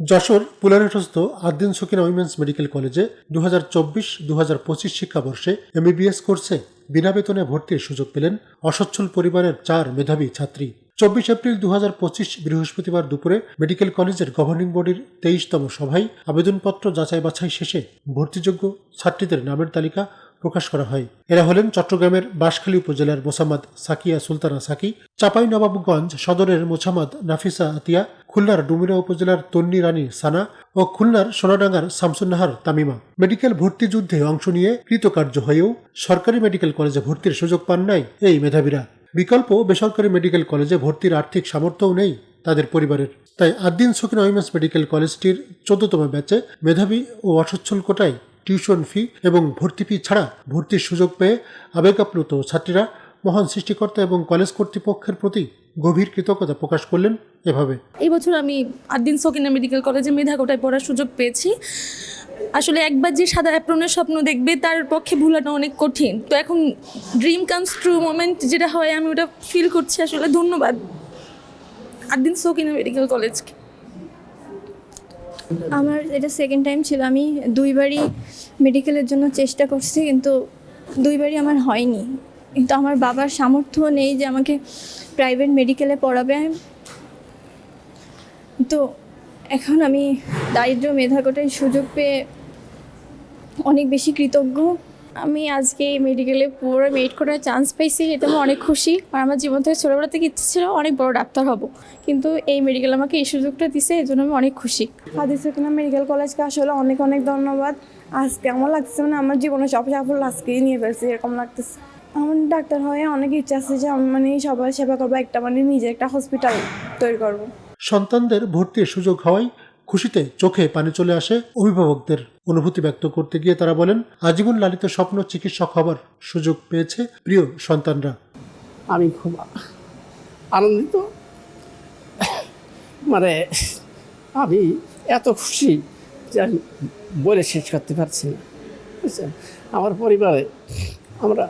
যশোর পুলারেটস্থ Ad-din Sakina women's medical কলেজে দু হাজার চব্বিশ দু হাজার পঁচিশ শিক্ষাবর্ষে এমবিবিএস কোর্সে বিনা বেতনে ভর্তির সুযোগ পেলেন অসচ্ছল পরিবারের চার মেধাবী ছাত্রী। চব্বিশ এপ্রিল দু হাজার পঁচিশ বৃহস্পতিবার দুপুরে মেডিকেল কলেজের গভর্নিং বডির তেইশতম সভায় আবেদনপত্র যাচাই বাছাই শেষে ভর্তিযোগ্য ছাত্রীদের নামের তালিকা প্রকাশ করা হয়। এরা হলেন চট্টগ্রামের বাঁশখালী উপজেলার মোসাম্মদ সাকিয়া সুলতানা সাকি চাপাই নবাবগঞ্জ সদরের মোসাম্মদ নাফিসা আতিয়া, খুলনার ডুমিরা উপজেলার তন্নি রানী সানা ও খুলনার সোনাডাঙ্গার শামসুন্নাহার তামিমা। মেডিকেল ভর্তি যুদ্ধে অংশ নিয়ে কৃতকার্য হয়েও সরকারি মেডিকেল কলেজে ভর্তির সুযোগ পান নাই এই মেধাবীরা। বিকল্প বেসরকারি মেডিকেল কলেজে ভর্তির আর্থিক সামর্থ্যও নেই তাদের পরিবারের। তাই আদ্দিন সকিনা উইমেন্স মেডিকেল কলেজটির চোদ্দতম ব্যাচে মেধাবী ও অসচ্ছল কোটায় টিউশন ফি এবং ভর্তি ফি ছাড়া ভর্তির সুযোগ পেয়ে আবেগাপ্লুত ছাত্রীরা মহান সৃষ্টিকর্তা এবং কলেজ কর্তৃপক্ষের প্রতি গভীর কৃতজ্ঞতা প্রকাশ করলেন এভাবে। এই বছর আমি আদ্দিন সকিনা মেডিকেল কলেজে মেধাগোটায় পড়ার সুযোগ পেয়েছি। আসলে একবার যে সাদা অ্যাপ্রনের স্বপ্ন দেখবে, তার পক্ষে ভুলাটা অনেক কঠিন। তো এখন ড্রিম কামস ট্রু মোমেন্ট যেটা হয়, আমি ওটা ফিল করছি। আসলে ধন্যবাদ। আদ্দিন সকিনা মেডিকেল কলেজকে। আমার এটা সেকেন্ড টাইম ছিল। আমি দুইবারই মেডিকেলের জন্য চেষ্টা করছি, কিন্তু দুইবারই আমার হয়নি। কিন্তু আমার বাবার সামর্থ্য নেই যে আমাকে প্রাইভেট মেডিকেলে পড়াবে। তো এখন আমি দারিদ্র মেধাকোটায় সুযোগ পেয়ে অনেক বেশি কৃতজ্ঞ। আমি আজকে এই মেডিকেলে পুরো মেরিট করার চান্স পেয়েছি এটা আমি অনেক খুশি। আর আমার জীবন থেকে ছোটোবেলা থেকে ইচ্ছে ছিল অনেক বড় ডাক্তার হব। কিন্তু এই মেডিকেল আমাকে এই সুযোগটা দিছে এই জন্য আমি অনেক খুশি। হাদিসকিনা মেডিকেল কলেজকে আসলে অনেক অনেক ধন্যবাদ। আজকে আমার লাগতেছে মানে আমার জীবনে সব সাফল্য আজকেই নিয়ে ফেলছি এরকম লাগতেছে। আমার ডাক্তার হয়ে অনেক ইচ্ছা আছে যে আমি মানে সবার সেবা করব একটা মানে নিজে একটা হসপিটাল তৈরি করব। সন্তানদের ভর্তির সুযোগ হওয়ায় খুশিতে চোখে পানি চলে আসে অভিভাবকদের অনুভূতি ব্যক্ত করতে গিয়ে তারা বলেন, আজীবন লালিত স্বপ্ন চিকিৎসক হবার সুযোগ পেয়েছে প্রিয় সন্তানরা। আমি খুব আনন্দিত। মানে আমি এত খুশি যে আমি বলে শেষ করতে পারছি না। বুঝছেন? আমার পরিবারে আমরা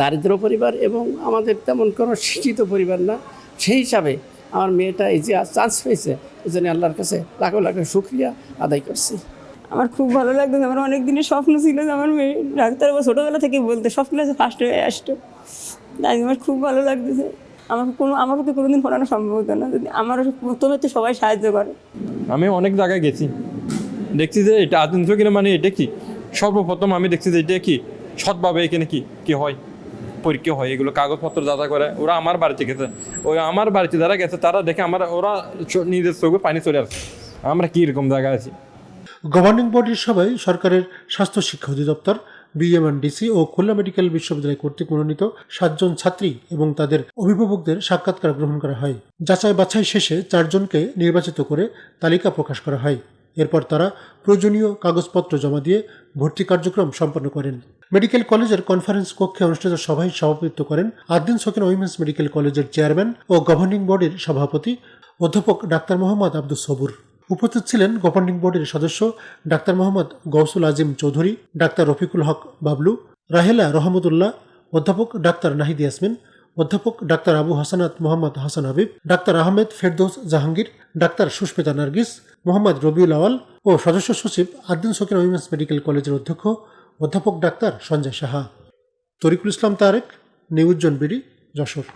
দারিদ্র পরিবার এবং আমাদের তেমন কোনো শিক্ষিত পরিবার না। সেই হিসাবে আমার মেয়েটা এই যে চান্স পেয়েছে এই জন্য আল্লাহর কাছে লাখো লাখো শুক্রিয়া আদায় করছি। আমার খুব ভালো লাগতো আমার অনেক দিনের স্বপ্ন ছিল যে আমার মেয়ে ডাক্তার হব। ছোটোবেলা থেকে বলতে সব ক্লাসে ফার্স্ট হয়ে আসতো। তাই আমার খুব ভালো লাগতেছে। আমাকে কোনো আমার পক্ষে কোনোদিন পড়ানো সম্ভব হতো না। যদি আমার প্রথমে তো সবাই সাহায্য করে। আমি অনেক জায়গায় গেছি। দেখছি যে এটা আধুনিক কিনা মানে এটা কি? সর্বপ্রথম আমি দেখছি যে এটা কি? সৎভাবে এখানে কি কি হয়? পরীক্ষা হয়, এগুলো কাগজপত্র যাতা করে। ওরা আমার বাড়িতে গেছে। ওই আমার বাড়িতে যারা গেছে, তারা দেখে আমার, ওরা নিজের চোখে পানি চলে আসছে। আমরা কি রকম জায়গায় আছি? গভর্নিং বডির সভায় সরকারের স্বাস্থ্য শিক্ষা অধিদপ্তর বিএমএনডিসি ও খুলনা মেডিকেল বিশ্ববিদ্যালয় কর্তৃক মনোনীত সাতজন ছাত্রী এবং তাদের অভিভাবকদের সাক্ষাৎকার গ্রহণ করা হয়। যাচাই বাছাই শেষে চারজনকে নির্বাচিত করে তালিকা প্রকাশ করা হয়। এরপর তারা প্রয়োজনীয় কাগজপত্র জমা দিয়ে ভর্তি কার্যক্রম সম্পন্ন করেন। মেডিকেল কলেজের কনফারেন্স কক্ষে অনুষ্ঠিত সভায় সভাপতিত্ব করেন আদ্দিন সকিনা উইমেন্স মেডিকেল কলেজের চেয়ারম্যান ও গভর্নিং বডির সভাপতি অধ্যাপক ডাক্তার মোহাম্মদ আব্দুস সবুর। উপস্থিত ছিলেন গভর্নিং বডির সদস্য ডাক্তার মোহাম্মদ গৌসুল আজিম চৌধুরী, ডাক্তার রফিকুল হক বাবলু, রাহেলা রহমতুল্লাহ, অধ্যাপক ডাক্তার নাহিদ ইয়াসমিন, অধ্যাপক doctor Abu Hasanat Mohammad Hasan Habib, doctor Ahmed Ferdous Jahangir, doctor Susmita Nargis Mohammad Robiul Awal ও সদস্য সচিব আদিন সকির উইমেন্স মেডিকেল কলেজের অধ্যক্ষ, অধ্যাপক ডাক্তার সঞ্জয় সাহা। তরিকুল ইসলাম তারেক নিউজ্জন বিডি, যশোর।